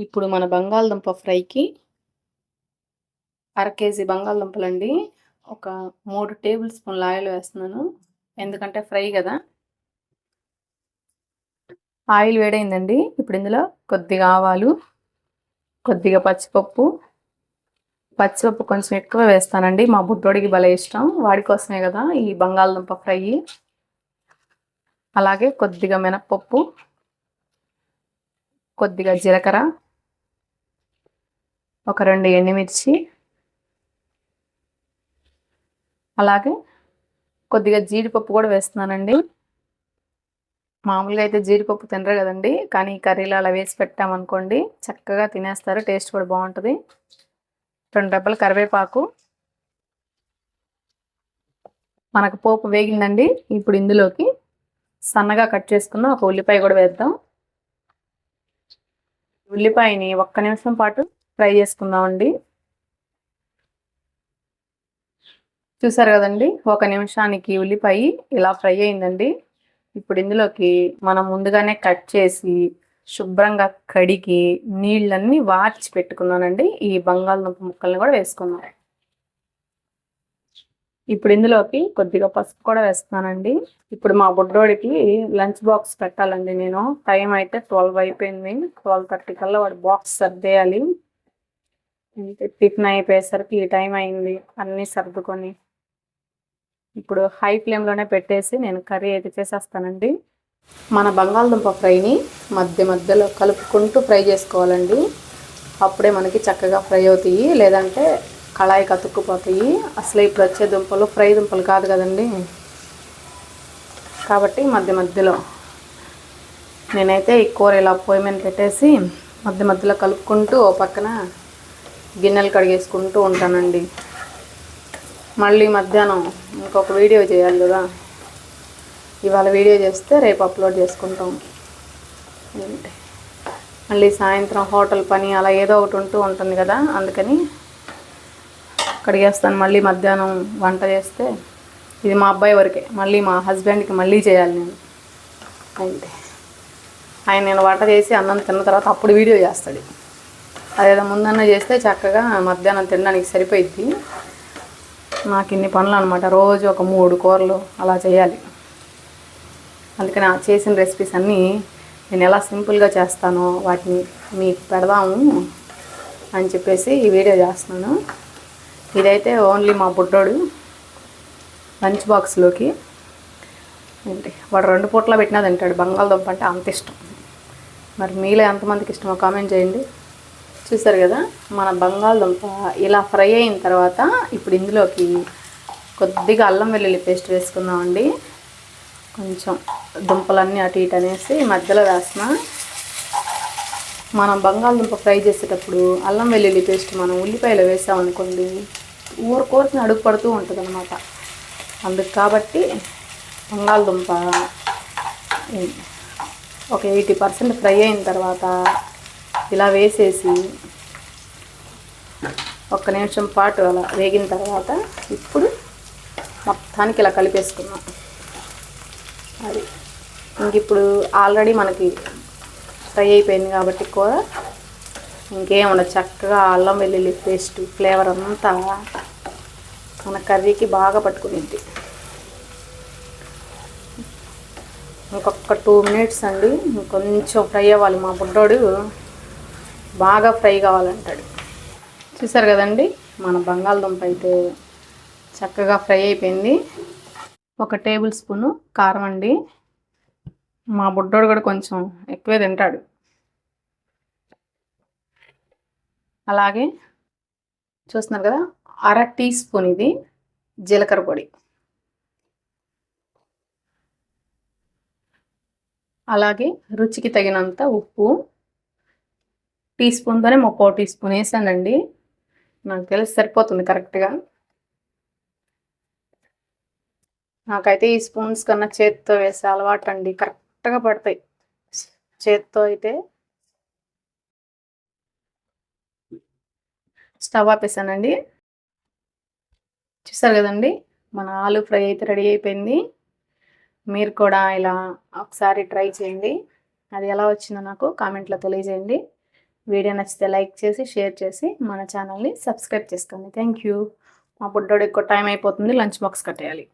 ఇప్పుడు మన బంగాళదుంప ఫ్రైకి అర కేజీ బంగాళదుంపలండి. ఒక మూడు టేబుల్ స్పూన్ల ఆయిల్ వేస్తున్నాను. ఎందుకంటే ఫ్రై కదా. ఆయిల్ వేడైందండి. ఇప్పుడు ఇందులో కొద్దిగా ఆవాలు కొద్దిగా పచ్చిపప్పు. పచ్చిపప్పు కొంచెం ఎక్కువ వేస్తానండి. మా బుడ్డోడికి భలే ఇష్టం. వాడి కోసమే కదా ఈ బంగాళదుంప ఫ్రై. అలాగే కొద్దిగా మినప్పప్పు కొద్దిగా జీలకర్ర ఒక రెండు ఎండుమిర్చి అలాగే కొద్దిగా జీడిపప్పు కూడా వేస్తున్నానండి. మామూలుగా అయితే జీడిపప్పు తినరు కదండి కానీ కర్రీలో అలా వేసి పెట్టామనుకోండి చక్కగా తినేస్తారు టేస్ట్ కూడా బాగుంటుంది. రెండు డబ్బలు కరివేపాకు. మనకు పోపు వేగిందండి ఇప్పుడు ఇందులోకి సన్నగా కట్ చేసుకున్న ఒక ఉల్లిపాయ కూడా వేద్దాం. ఉల్లిపాయని ఒక్క నిమిషం పాటు ఫ్రై చేసుకుందామండి. చూసారు కదండి ఒక నిమిషానికి ఉల్లిపాయ ఇలా ఫ్రై అయిందండి. ఇప్పుడు ఇందులోకి మనం ముందుగానే కట్ చేసి శుభ్రంగా కడిగి నీళ్ళన్నీ వార్చి పెట్టుకున్నానండి. ఈ బంగాళదుంప ముక్కల్ని కూడా వేసుకున్నాం ఇప్పుడు ఇందులోకి కొద్దిగా పసుపు కూడా వేస్తున్నానండి. ఇప్పుడు మా బుడ్డోడికి లంచ్ బాక్స్ పెట్టాలండి నేను. టైం అయితే ట్వెల్వ్ అయిపోయింది. ట్వెల్వ్ థర్టీ కల్లా వాడు బాక్స్ సర్దేయాలి. టిఫిన్ అయిపోయేసరికి ఈ టైం అయింది. అన్నీ సర్దుకొని ఇప్పుడు హై ఫ్లేమ్లోనే పెట్టేసి నేను కర్రీ అయితే చేసేస్తానండి. మన బంగాళదుంప ఫ్రైని మధ్య మధ్యలో కలుపుకుంటూ ఫ్రై చేసుకోవాలండి. అప్పుడే మనకి చక్కగా ఫ్రై అవుతాయి. లేదంటే కళాయి కతుక్కుపోతాయి. అసలు ఇప్పుడు వచ్చే దుంపలు ఫ్రై దుంపలు కాదు కదండి. కాబట్టి మధ్య మధ్యలో నేనైతే ఈ కూర ఇలా పొయ్యి మీద పెట్టేసి మధ్య మధ్యలో కలుపుకుంటూ ఓ పక్కన గిన్నెలు కడిగేసుకుంటూ ఉంటానండి. మళ్ళీ మధ్యాహ్నం ఇంకొక వీడియో చేయాలి కదా. ఇవాళ వీడియో చేస్తే రేపు అప్లోడ్ చేసుకుంటాం. మళ్ళీ సాయంత్రం హోటల్ పని అలా ఏదో ఒకటి ఉంటూ ఉంటుంది కదా అందుకని కడిగేస్తాను. మళ్ళీ మధ్యాహ్నం వంట చేస్తే ఇది మా అబ్బాయి వరకే. మళ్ళీ మా హస్బెండ్కి మళ్ళీ చేయాలి నేను. అయితే ఆయన నేను వంట చేసి అన్నం తిన్న తర్వాత అప్పుడు వీడియో చేస్తాడు. అదేదో ముందన్న చేస్తే చక్కగా మధ్యాహ్నం తినడానికి సరిపోయిద్ది. నాకు ఇన్ని పనులు అనమాట రోజు ఒక మూడు కూరలు అలా చేయాలి. అందుకని ఆ చేసిన రెసిపీస్ అన్నీ నేను ఎలా సింపుల్గా చేస్తానో వాటిని మీకు పెడదాము అని చెప్పేసి ఈ వీడియో చేస్తున్నాను. ఇదైతే ఓన్లీ మా బుడ్డోడు లంచ్ బాక్స్లోకి ఏంటి వాడు రెండు పూట్ల పెట్టినా తింటాడు. బంగాళదుంప అంటే అంత ఇష్టం. మరి మీలో ఎంతమందికి ఇష్టమో కామెంట్ చేయండి. చూసారు కదా మన బంగాళదుంప ఇలా ఫ్రై అయిన తర్వాత ఇప్పుడు ఇందులోకి కొద్దిగా అల్లం వెల్లుల్లి పేస్ట్ వేసుకుందామండి. కొంచెం దుంపలన్నీ అటు ఇటు అనేసి మధ్యలో వేసిన మనం బంగాళదుంప ఫ్రై చేసేటప్పుడు అల్లం వెల్లుల్లి పేస్ట్ మనం ఉల్లిపాయలు వేసామనుకోండి ఊరు కోసిన అడుగు పడుతూ ఉంటుంది అనమాట అందుకు కాబట్టి బంగాళదుంప ఒక ఎయిటీ పర్సెంట్ ఫ్రై అయిన తర్వాత ఇలా వేసేసి ఒక్క నిమిషం పాటు అలా వేగిన తర్వాత ఇప్పుడు మొత్తానికి ఇలా కలిపేసుకున్నాం అది ఇంక ఇప్పుడు ఆల్రెడీ మనకి ఫ్రై అయిపోయింది కాబట్టి కూర. ఇంకేముండ చక్కగా అల్లం వెల్లుల్లి పేస్ట్ ఫ్లేవర్ అంతా మన కర్రీకి బాగా పట్టుకునిద్ది ఇంకొక టూ మినిట్స్ అండి ఇంకొంచెం ఫ్రై అవ్వాలి మా బుడ్డోడు. బాగా ఫ్రై కావాలంటాడు. చూసారు కదండి మన బంగాళదుంప అయితే చక్కగా ఫ్రై అయిపోయింది. ఒక టేబుల్ స్పూను కారం అండి. మా బుడ్డోడు కూడా కొంచెం ఎక్కువే తింటాడు. అలాగే చూస్తున్నారు కదా అర టీ స్పూన్ ఇది జీలకర్ర పొడి. అలాగే రుచికి తగినంత ఉప్పు టీ స్పూన్తోనే ముప్పో టీ స్పూన్ వేసానండి. నాకు తెలిసి సరిపోతుంది కరెక్ట్గా నాకైతే ఈ స్పూన్స్ కన్నా చేతితో వేసే అలవాటు అండి కరెక్ట్గా పడతాయి. చేతితో అయితే స్టవ్ ఆపేసానండి. చూసారు కదండి మన ఆలు ఫ్రై అయితే రెడీ అయిపోయింది. మీరు కూడా ఇలా ఒకసారి ట్రై చేయండి. అది ఎలా వచ్చిందో నాకు కామెంట్లో తెలియజేయండి. వీడియో నచ్చితే లైక్ చేసి షేర్ చేసి మన ఛానల్ని సబ్స్క్రైబ్ చేసుకోండి. థ్యాంక్ యూ మా బుడ్డోడు ఎక్కువ టైం అయిపోతుంది లంచ్ బాక్స్ కట్టేయాలి.